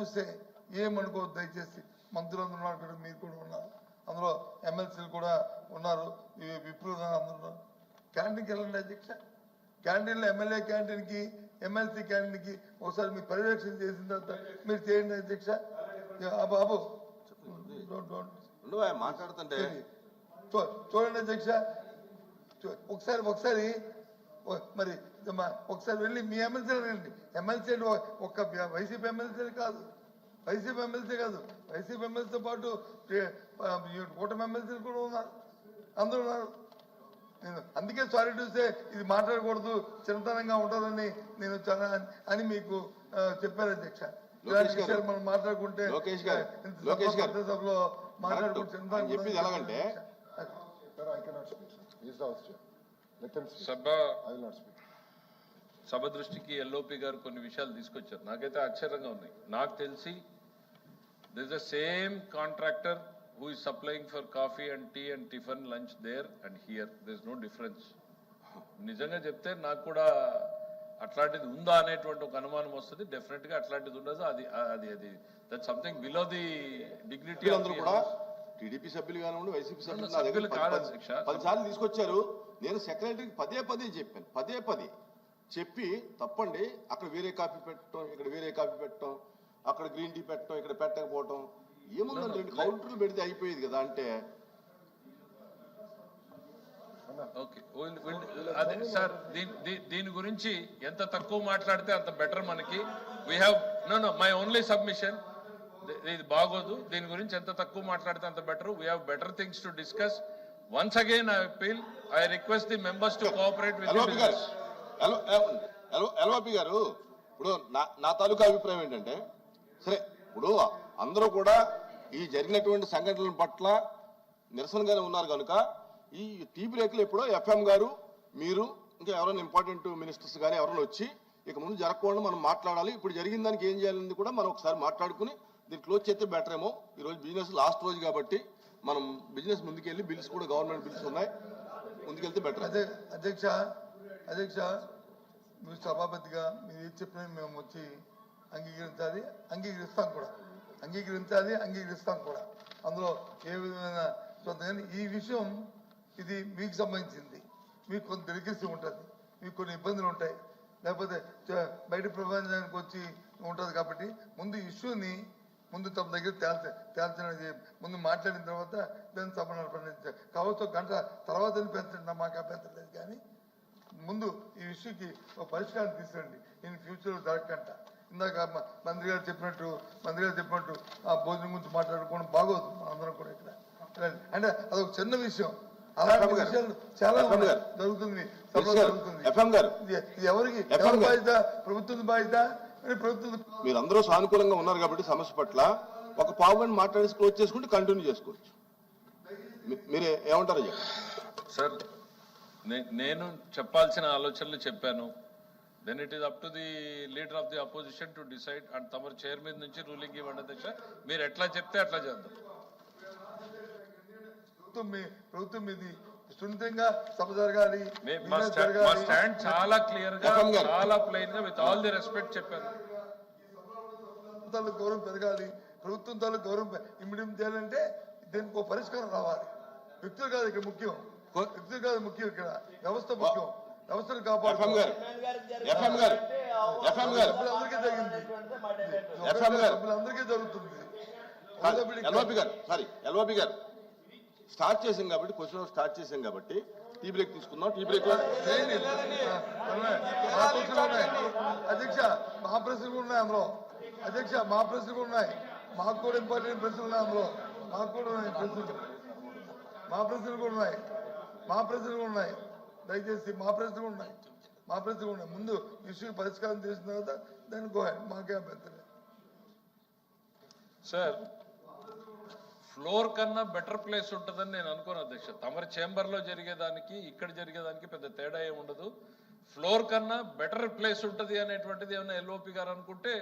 చూస్తే ఏమనుకోవద్దు దయచేసి మంత్రులు అందరూ ఉన్నారు ఇక్కడ మీరు కూడా ఉన్నారు. అందులో ఎమ్మెల్సీలు కూడా ఉన్నారు. విప్రులు అందరూ క్యాంటీన్కి వెళ్ళండి అధ్యక్ష. క్యాంటీన్లో ఎమ్మెల్యే క్యాంటీన్కి ఎమ్మెల్సీ క్యాంటీన్కి ఒకసారి మీరు పర్యవేక్షణ చేసిన తర్వాత మీరు చేయండి అధ్యక్ష. బాబు. మాట్లాడుతుంటే. చూ- చూడండి అధ్యక్ష. ఒకసారి ఒకసారి. మరి మా- ఒకసారి వెళ్ళి మీ ఎమ్మెల్సీ రండి ఎమ్మెల్సీ అంటే ఒ- ఒక్క వైసీపీ ఎమ్మెల్సీ కాదు. వైసీపీ ఎమ్మెల్సీ కాదు. వైసీపీ ఎమ్మెల్సీతో పాటు కూటమి ఎమ్మెల్సీలు కూడా ఉన్నారు. అందరూ ఉన్నారు. నేను అందుకే సారీ చూస్తే ఇది మాట్లాడకూడదు చిన్నతనంగా ఉంటుందని నేను చాలా అని మీకు ఆ, చెప్పాను అధ్యక్ష. మనం మాట్లాడుకుంటే లోకేష్ గారు. ఇంత లోకేష్ గారు. సభ- సభలో మాట్లాడుకుంటే ఎలాగంటే. సభ సభ దృష్టికి ఎల్ఓపి గారు కొన్ని విషయాలు తీసుకొచ్చారు. నాకైతే ఆశ్చర్యంగా ఉంది నాకు తెలిసి this the same contractor who is supplying for coffee and tea and tiffin lunch there and here this no difference నిజంగా చెప్తే నాకు కూడా అట్లాంటిది ఉందా అనేటువంటి ఒక అనుమానం వస్తుంది. డెఫినెట్గా అట్లాంటిది ఉండదు. అది అది అది that something below the dignity సభ్యులందరూ కూడా టీడీపీ సభ్యులు కానివ్వండి వైసీపీ సభ్యులు నా దగ్గర సభ్యులు పది- కాదు పది- అధ్యక్ష. పది సార్లు తీసుకొచ్చారు. నేను సెక్రటరీకి పదే పదే చెప్పాను. పదే పదే. చెప్పి తప్పండి. అక్కడ వేరే కాఫీ పెట్టడం ఇక్కడ వేరే కాఫీ పెట్టడం అక్కడ గ్రీన్ టీ పెట్టడం ఇక్కడ పెట్టకపోవటం. ఏముందండి రెండు కౌంటర్లు పెడితే అయిపోయేది కదా అంటే. ఓకే. అదే సార్ దీని గురించి ఎంత తక్కువ మాట్లాడితే అంత బెటర్ మనకి. We have no no my only submission ఇది బాగోదు. దీని గురించి ఎంత తక్కువ మాట్లాడితే అంత better. We have better things to discuss once again I appeal I request the members to cooperate with LOP garu L- garu. ఇప్పుడు నా నా తాలూకా అభిప్రాయం ఏంటంటే సరే ఇప్పుడు అందరూ కూడా ఈ జరిగినటువంటి సంఘటనల పట్ల నిరసనగానే ఉన్నారు కనుక ఈ టీ బ్రేక్లు ఎప్పుడో ఎఫ్ఎం గారు మీరు ఇంకా ఎవరైనా ఇంపార్టెంట్ మినిస్టర్స్ కానీ ఎవరైనా వచ్చి ఇక ముందు జరగకుండా మనం మాట్లాడాలి. ఇప్పుడు జరిగిన దానికి ఏం చేయాలని కూడా మనం ఒకసారి మాట్లాడుకుని దీన్ని క్లోజ్ చేస్తే బెటర్ ఏమో. ఈ రోజు బిజినెస్ లాస్ట్ రోజు కాబట్టి మనం బిజినెస్ ముందుకెళ్ళి బిల్స్ కూడా గవర్నమెంట్ బిల్స్ ఉన్నాయి. ముందుకెళ్తే బెటర్ అదే అధ్యక్ష అధ్యక్ష మీరు సభాపతిగా మీరు ఏది చెప్పినా మేము వచ్చి అంగీకరించాలి అంగీకరిస్తాం కూడా. అంగీకరించాలి అంగీకరిస్తాం కూడా. అందులో ఏ విధమైన సొంత కానీ ఈ విషయం ఇది మీకు సంబంధించింది. మీకు కొంత డెలికసీ ఉంటుంది. మీకు కొన్ని ఇబ్బందులు ఉంటాయి. లేకపోతే బయట ప్రపంచానికి వచ్చి ఉంటుంది కాబట్టి ముందు ఇష్యూని ముందు తమ దగ్గర తేల్చ తేల్చినది ముందు మాట్లాడిన తర్వాత దాన్ని సభ నడపండి కావచ్చు గంట తర్వాత పెంచండి మాకు అభ్యంతరం లేదు కానీ ముందు ఈ ఇష్యూకి ఒక పరిష్కారం తీసుకురండి ఇన్ ఫ్యూచర్ జరగకంట ఇందాక మ- మంత్రి గారు చెప్పినట్టు మంత్రి గారు చెప్పినట్టు ఆ భోజనం గురించి మాట్లాడుకోవడం బాగోదు. అందరం కూడా ఇక్కడ. అంటే అదొక చిన్న విషయం. అలాంటి. విషయాలు చాలా. జరుగుతుంది. ఎవరికి? ఎవరి. బాధ్యత? ప్రభుత్వం బాధ్యత? మరి ప్రభుత్వం మీరందరూ సానుకూలంగా ఉన్నారు కాబట్టి సమస్య పట్ల ఒక పావు గంట మాట్లాడేసి క్లోజ్ చేసుకుంటే కంటిన్యూ చేసుకోవచ్చు. మీరే ఏమంటారు సార్ నేను చెప్పాల్సిన ఆలోచనలు చెప్పాను. Then it is up to the leader of the opposition to decide and తమరు చైర్ మీద నుంచి రూలింగ్ ఇవ్వండి అధ్యక్ష. మీరు ఎట్లా చెప్తే అట్లా చేద్దాం. ప్రభుత్వం మీది సున్నితంగా సభ జరగాలి. స్టాండ్ చాలా క్లియర్గా. చాలా ప్లెయిన్గా విత్ ఆల్ ది రెస్పెక్ట్ చెప్పాను గౌరవం పెరగాలి. ప్రభుత్వం తాలూకు గౌరవం ఇమ్మడి చేయాలంటే దీనికి ఒక పరిష్కారం రావాలి. వ్యక్తులు కాదు ఇక్కడ ముఖ్యం. కాదు ముఖ్యం ఇక్కడ. వ్యవస్థ ముఖ్యం. వ్యవస్థను గారు. ఎఫ్ఎం గారు. ఎఫ్ఎం గారు. సభ్యులందరికీ జరిగింది. ఎఫ్ఎం గారు. జరుగుతుంది. ఎల్ఓపి గారు. సారీ ఎల్ఓపి గారు. స్టార్ట్ చేసాం కాబట్టి క్వశ్చన్ స్టార్ట్ చేసాం కాబట్టి టీ బ్రేక్ తీసుకుందాం. టీ బ్రేక్ అధ్యక్ష మా ప్రశ్నలు కూడా ఉన్నాయి అందులో. అధ్యక్ష మా ప్రశ్నలు ఉన్నాయి. మాకు కూడా ఇంపార్టెంట్ ప్రశ్నలు ఉన్నాయి అందులో. మాకు కూడా ఉన్నాయి ప్రశ్నలు. మా ప్రశ్నలు కూడా ఉన్నాయి. మా ప్రశ్నలు ఉన్నాయి. దయచేసి మా ప్రశ్నలు ఉన్నాయి. మా ప్రశ్నలు ఉన్నాయి. ముందు ఇష్యూ పరిష్కారం చేసిన తర్వాత దాన్ని గో మాకే అభ్యంతరం సార్ ఫ్లోర్ కన్నా బెటర్ ప్లేస్ ఉంటుందని నేను అనుకోను అధ్యక్ష. తమరి చేంబర్లో జరిగేదానికి ఇక్కడ జరిగేదానికి పెద్ద తేడా ఏమి ఉండదు. ఫ్లోర్ కన్నా బెటర్ ప్లేస్ ఉంటుంది అనేటువంటిది ఏమైనా ఎల్ఓపి గారు అనుకుంటే